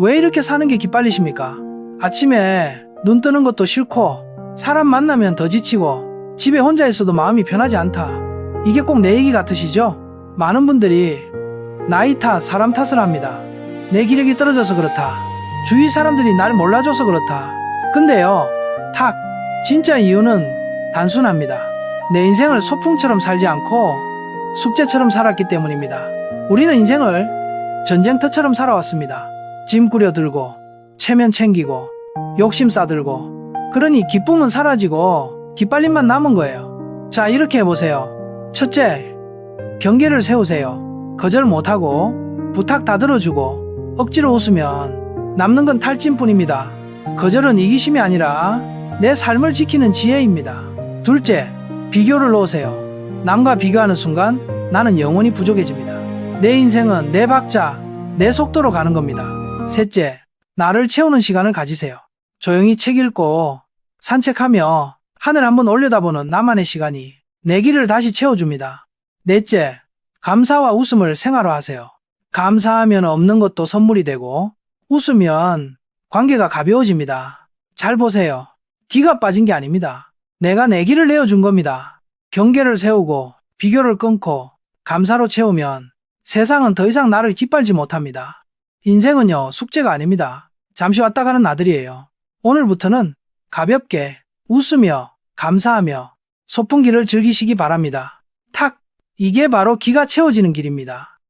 왜 이렇게 사는 게 기빨리십니까? 아침에 눈 뜨는 것도 싫고 사람 만나면 더 지치고 집에 혼자 있어도 마음이 편하지 않다. 이게 꼭 내 얘기 같으시죠? 많은 분들이 나이 탓, 사람 탓을 합니다. 내 기력이 떨어져서 그렇다. 주위 사람들이 날 몰라줘서 그렇다. 근데요, 탁, 진짜 이유는 단순합니다. 내 인생을 소풍처럼 살지 않고 숙제처럼 살았기 때문입니다. 우리는 인생을 전쟁터처럼 살아왔습니다. 짐 꾸려들고, 체면 챙기고, 욕심 싸들고, 그러니 기쁨은 사라지고, 기빨림만 남은 거예요. 자, 이렇게 해보세요. 첫째, 경계를 세우세요. 거절 못하고, 부탁 다 들어주고, 억지로 웃으면 남는 건 탈진뿐입니다. 거절은 이기심이 아니라 내 삶을 지키는 지혜입니다. 둘째, 비교를 놓으세요. 남과 비교하는 순간 나는 영원히 부족해집니다. 내 인생은 내 박자, 내 속도로 가는 겁니다. 셋째, 나를 채우는 시간을 가지세요. 조용히 책 읽고 산책하며 하늘 한번 올려다보는 나만의 시간이 내 길을 다시 채워줍니다. 넷째, 감사와 웃음을 생활화 하세요. 감사하면 없는 것도 선물이 되고 웃으면 관계가 가벼워집니다. 잘 보세요. 기가 빠진 게 아닙니다. 내가 내 길을 내어준 겁니다. 경계를 세우고 비교를 끊고 감사로 채우면 세상은 더 이상 나를 기빨지 못합니다. 인생은요, 숙제가 아닙니다. 잠시 왔다 가는 나들이에요. 오늘부터는 가볍게 웃으며 감사하며 소풍기를 즐기시기 바랍니다. 탁! 이게 바로 기가 채워지는 길입니다.